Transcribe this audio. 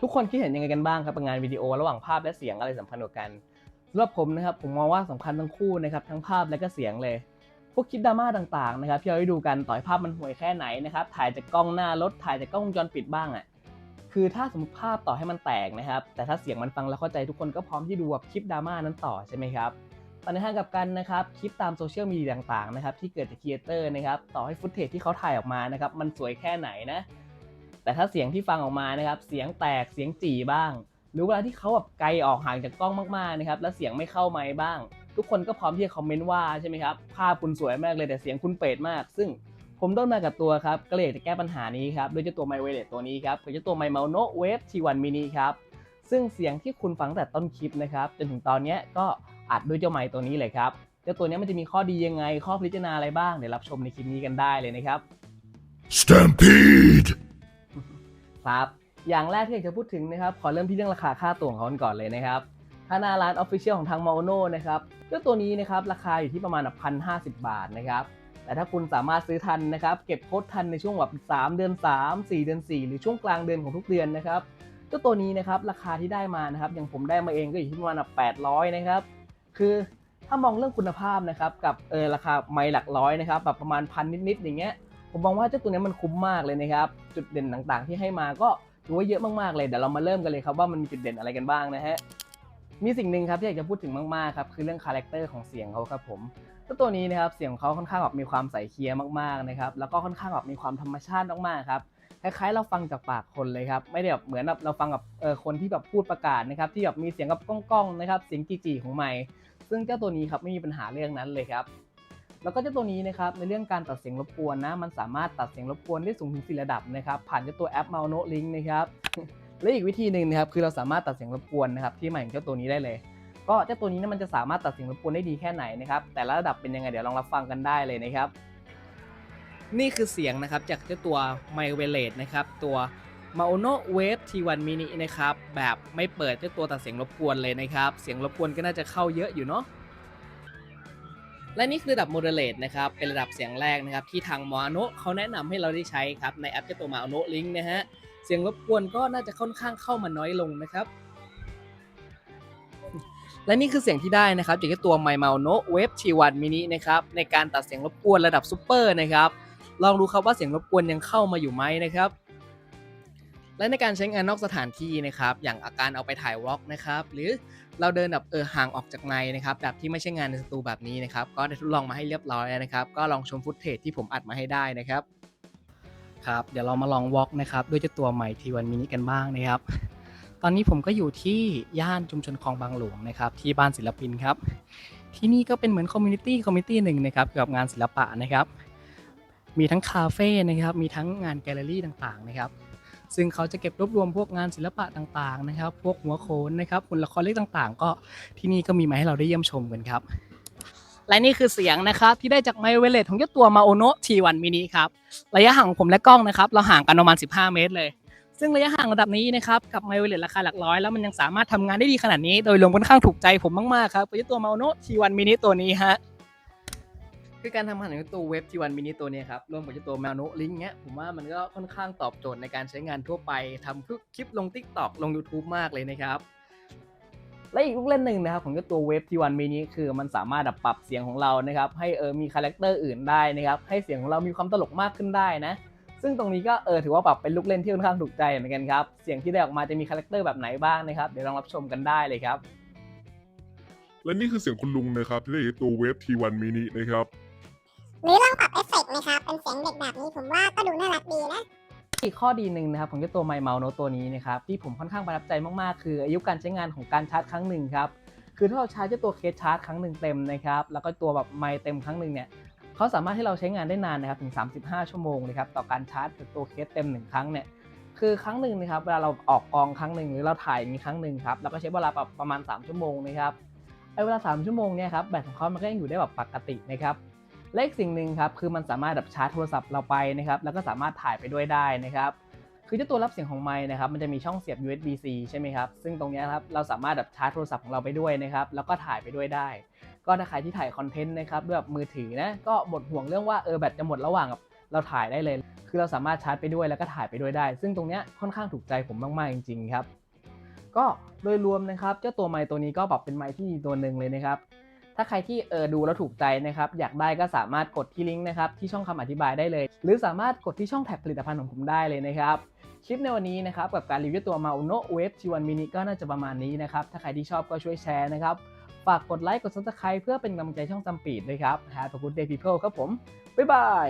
ทุกคนคิดเห็นยังไงกันบ้างครับงานวิดีโอระหว่างภาพและเสียงอะไรสำคัญกว่ากันสำหรับผมนะครับผมมองว่าสำคัญทั้งคู่นะครับทั้งภาพและก็เสียงเลย พวกคลิปดราม่าต่างๆนะครับที่เราได้ดูกันต่อยภาพมันห่วยแค่ไหนนะครับถ่ายจากกล้องหน้ารถถ่ายจากกล้องวงจรปิดบ้างอะ่ะคือถ้าสมมติภาพต่อให้มันแตกนะครับ แต่ถ้าเสียงมันฟังแล้วเข้าใจทุกคนก็พร้อมที่ดูแบบคลิปดราม่านั้นต่อใช่ไหมครับตอนในทางกลับกันนะครับคลิปตามโซเชียลมีเดียต่างๆนะครับที่เกิดจากครีเอเตอร์นะครับต่อให้ฟุตเทจที่เขาถ่ายออกมานะครับมันสวยแค่ไหนนะ แต่ถ้าเสียงที่ฟังออกมานะครับ เสียงแตกเสียงจี่บ้าง หรือเวลาที่เขาแบบไกลออกห่างจากกล้องมากๆนะครับ แล้วเสียงไม่เข้าไมค์บ้าง ทุกคนก็พร้อมที่จะคอมเมนต์ว่าใช่ไหมครับ ภาพคุณสวยมากเลยแต่เสียงคุณเปรตมาก ซึ่งผมต้นมากับตัวครับ ก็เลยอยากจะแก้ปัญหานี้ครับโดยเจ้าตัวไมเวเลตตัวนี้ครับคือเจ้าตัวไมเมาโนเวฟทีวันมินิครับ ซึ่งเสียงที่คุณฟังตั้งแต่ต้นคลิปนะครับ จนถึงตอนเนี้ยก็อัดด้วยเจ้าไมตัวนี้เลยครับ เจ้าตัวนี้มันจะมีข้อดียังไง ข้อพิจารณาอะไรบ้าง เดี๋ยวรับชมในคลิปนี้กันได้เลยนะครับ Stampede! ครับ อย่างแรกที่อยากจะพูดถึงนะครับ ขอเริ่มที่เรื่องราคาค่าตั๋วของเขาก่อนเลยนะครับถ้าหน้าร้าน Official ของทาง m a o n o นะครับเจ้าตัวนี้นะครับราคาอยู่ที่ประมาณพันห้าสิบบาทนะครับแต่ถ้าคุณสามารถซื้อทันนะครับเก็บโค้ดทันในช่วงแบบ3เดือน 3 4 เดือน 4 หรือช่วงกลางเดือนของทุกเดือนนะครับเจ้าตัวนี้นะครับราคาที่ได้มานะครับอย่างผมได้มาเองก็อยู่ที่ประมาณแปดร้อยนะครับคือถ้ามองเรื่องคุณภาพนะครับกับเออราคาไม่หลักร้อยนะครับแบบประมาณพันนิดๆอย่างเงี้ย ผมมองว่าเจ้าตัวนี้มันคุ้มมากเลยนะครับ จุดเด่นต่างๆ ที่ให้มาก็ถือว่าเยอะมากๆเลยเดี๋ยวเรามาเริ่มกันเลยครับว่ามันมีจุดเด่นอะไรกันบ้างนะฮะมีสิ่งหนึ่งครับที่อยากจะพูดถึงมากๆครับคือเรื่องคาแรคเตอร์ของเสียงเขาครับผมเจ้าตัวนี้นะครับเสียงของเขาค่อนข้างแบบมีความใสเคลียร์มากๆนะครับแล้วก็ค่อนข้างแบบมีความธรรมชาติมากๆครับคล้ายๆเราฟังจากปากคนเลยครับไม่ได้แบบเหมือนแบบเราฟังกับเออคนที่แบบพูดประกาศนะครับที่แบบมีเสียงกับก้องๆนะครับเสียงจีๆของไมค์ซึ่งเจ้าตัวนี้ครับไม่มีปัญหาเรื่องนั้นเลยครับ แล้วก็เจ้าตัวนี้นะครับในเรื่องการตัดเสียงรบกวนนะ มันสามารถตัดเสียงรบกวนได้สูงถึง4ระดับนะครับผ่านเจ้าตัวแอป m a u n o Link นะครับและอีกวิธีหนึ่งนะครับคือเราสามารถตัดเสียงรบกวนนะครับที่มาของเจ้าตัวนี้ได้เลย ก็เจ้าตัวนี้นี่ยมันจะสามารถตัดเสียงรบกวนได้ดีแค่ไหนนะครับแต่ละระดับเป็นยังไงเดี๋ยวลองรับฟังกันได้เลยนะครับ นี่คือเสียงนะครับจากเจ้าตัว m y w e l e t นะครับตัว m a o n o Wave T1 Mini นะครับแบบไม่เปิดเจ้าตัวตัดเสียงรบกวนเลยนะครับ เสียงรบกวนก็น่าจะเข้าเยอะอยู่เนาะ และนี่คือระดับ moderate นะครับ เป็นระดับเสียงแรกนะครับ ที่ทาง m a n o เขาแนะนำให้เราได้ใช้ครับ ในแอปเจ้าตัว m a n o Link นะฮะ เสียงรบกวนก็น่าจะค่อนข้างเข้ามาน้อยลงนะครับ และนี่คือเสียงที่ได้นะครับจากเจ้าตัว My m a n o Wave T1 Mini นะครับ ในการตัดเสียงรบกวนระดับซูเปอร์นะครับ ลองดูครับว่าเสียงรบกวนยังเข้ามาอยู่ไหมนะครับ และในการใช้งานนอกสถานที่นะครับอย่างอาการเอาไปถ่ายวอล์กนะครับหรือเราเดินแบบเออห่างออกจากในนะครับแบบที่ไม่ใช่งานในสตูแบบนี้นะครับก็ได้ทดลองมาให้เรียบร้อยแล้วนะครับก็ลองชมฟุตเทจที่ผมอัดมาให้ได้นะครับครับเดี๋ยวเรามาลองวอล์กนะครับด้วยเจ้าตัวใหม่ทีวันมินิกันบ้างนะครับ ตอนนี้ผมก็อยู่ที่ย่านชุมชนคลองบางหลวงนะครับที่บ้านศิลปินครับที่นี่ก็เป็นเหมือนคอมมูนิตี้คอมมูนิตี้หนึ่งนะครับเกี่ยวกับงานศิลปะนะครับมีทั้งคาเฟ่นะครับมีทั้งงานแกลเลอรี่ต่างๆนะครับ ซึ่งเขาจะเก็บรวบรวมพวกงานศิลปะต่างๆนะครับ พวกหัวโขนนะครับหุ่นละครเล็กต่างๆ ก็ที่นี่ก็มีมาให้เราได้เยี่ยมชมกันครับ และนี่คือเสียงนะครับที่ได้จากไมค์เวเลตของเจ้าตัวมาโอโนะ T1 mini ครับ ระยะห่างของผมและกล้องนะครับ เราห่างกันประมาณ 15 เมตรเลยซึ่งระยะห่างระดับนี้นะครับกับไมค์เวเลตราคาหลักร้อยแล้วมันยังสามารถทำงานได้ดีขนาดนี้ โดยรวมค่อนข้างถูกใจผมมาก ๆ ครับกับเจ้าตัวมาโอโนะ T1 mini ตัวนี้ฮะ คือการทำงานของตัวเว็บ T1 mini ตัวนี้ครับรวมกับเจ้าตัว Mano Link เนี้ยผมว่ามันก็ค่อนข้างตอบโจทย์ในการใช้งานทั่วไปทำคลิปลง TikTok ลง YouTube มากเลยนะครับและอีกลูกเล่นหนึ่งนะครับของตัวเว็บ T1 mini คือมันสามารถปรับเสียงของเรานะครับให้เออมีคาแรคเตอร์อื่นได้นะครับให้เสียงของเรามีความตลกมากขึ้นได้นะซึ่งตรงนี้ก็เออถือว่าปรับเป็นลูกเล่นที่ค่อนข้างถูกใจเหมือนกันครับเสียงที่ได้ออกมาจะมีคาแรคเตอร์แบบไหนบ้างนะครับเดี๋ยวลองรับชมกันได้เลยครับและนี่คือเสียงคุณลุงนะครับที่ได้ตัวเวฟ T1 mini นะครับ หรือลองปรับเอฟเฟกต์ไหมครับ เป็นเสียงเด็กแบบนี้ผมว่าก็ดูน่ารักดีนะ อีกข้อดีหนึ่งนะครับของเจ้าตัวไมเมาโนตัวนี้นะครับที่ผมค่อนข้างประทับใจมาก ๆ คือ อายุการใช้งานของการชาร์จครั้งหนึ่งครับคือถ้าเราชาร์จเจ้าตัวเคสชาร์จครั้งหนึ่งเต็มนะครับแล้วก็ตัวแบบไมค์เต็มครั้งหนึ่งเนี่ยเขาสามารถให้เราใช้งานได้นานนะครับถึง 35 ชั่วโมงเลยครับต่อการชาร์จตัวเคสเต็มหนึ่งครั้งเนี่ยคือครั้งหนึ่งนะครับเวลาเราออกกองครั้งหนึ่งหรือเราถ่ายมีครั้งหนึ่งครับเราก็ใช้เวลาประมาณ 3 ชั่วโมงนะครับไอเวลา 3 ชั่วโมงเนี่ยครับแบตของเขามันก็ยังอยู่ได้แบบปกตินะครับ และอีกสิ่งหนึ่งครับคือมันสามารถแบบชาร์จโทรศัพท์เราไปนะครับแล้วก็สามารถถ่ายไปด้วยได้นะครับคือเจ้าตัวรับเสียงของไมค์นะครับมันจะมีช่องเสียบ USB-C ใช่ไหมครับซึ่งตรงนี้ครับเราสามารถแบบชาร์จโทรศัพท์ของเราไปด้วยนะครับแล้วก็ถ่ายไปด้วยได้ ก็ถ้าใครที่ถ่ายคอนเทนต์นะครับด้วยแบบมือถือนะก็หมดห่วงเรื่องว่าเออแบตจะหมดระหว่างกับเราถ่ายได้เลย คือเราสามารถชาร์จไปด้วยแล้วก็ถ่ายไปด้วยได้ ซึ่งตรงเนี้ยค่อนข้างถูกใจผมมากๆจริงๆครับก็โดยรวมนะครับเจ้าตัวไมค์ตัวนี้ก็ปรับเป็นไมค์ที่ดีตัวหนึ่งเลยนะครับ ถ้าใครที่เออดูแล้วถูกใจนะครับอยากได้ก็สามารถกดที่ลิงก์นะครับที่ช่องคำอธิบายได้เลย หรือสามารถกดที่ช่องแท็กผลิตภัณฑ์ของผมได้เลยนะครับคลิปในวันนี้นะครับกับการรีวิวตัวมาโนเวฟทีวันมินิก็น่าจะประมาณนี้นะครับถ้าใครที่ชอบก็ช่วยแชร์นะครับฝากกดไลค์กด subscribe เพื่อเป็นกำลังใจช่องจำปีดด้วยครับ Have a good day people ครับผม บ๊ายบาย